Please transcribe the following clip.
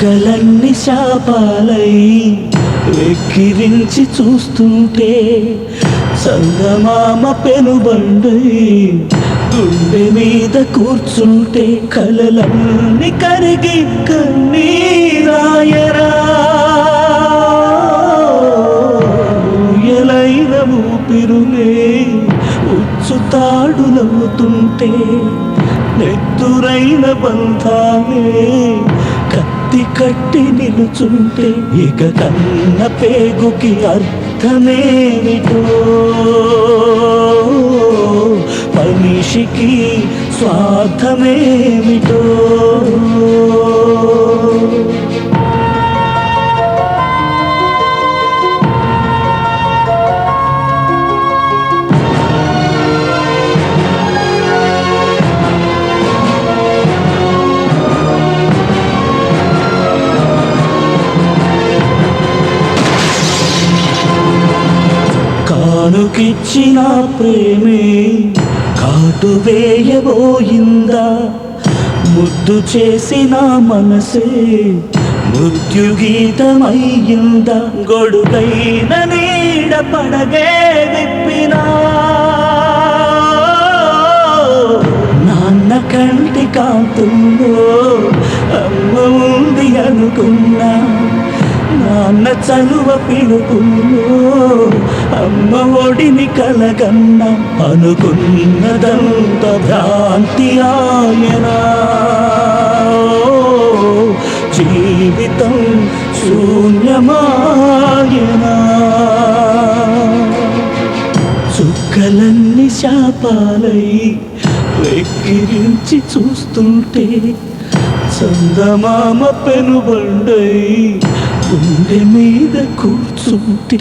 చుక్కలన్నీ శాపాలై వెక్కిరించి చూస్తుంటే చందమామ పెనుబండై గుండె మీద కూర్చుంటే కలలన్నీ కరిగి కన్నీరాయరా. ఎలైన ఉచ్చు ఉచ్చుతాడులవుతుంటే నెత్తురైన బంధాలే కత్తి కట్టి నిలుచుంటే ఇక కన్న పేగుకి అర్థమేమిటో? మనిషికి స్వార్థమేమిటో? తనుకిచ్చిన ప్రేమే కాటు వేయబోయిందా? ముద్దు చేసిన మనసే మృత్యుగీతమయ్యిందా గొడుగైన నీడ పడగే విప్పినా? నాన్న కంటి కాంతుల్లో అమ్మ ఉంది అనుకున్నా? నాన్న చలువ పిలుపుల్లో అమ్మ ఒడిని కలగన్న అనుకున్నదంత భ్రాంతి ఆయనా. జీవితం శూన్యమాయనా. చుక్కలన్నీ శాపాలై వెక్కిరించి చూస్తుంటే చందమామ పెనుబండై గుండె మీద కూర్చుంటే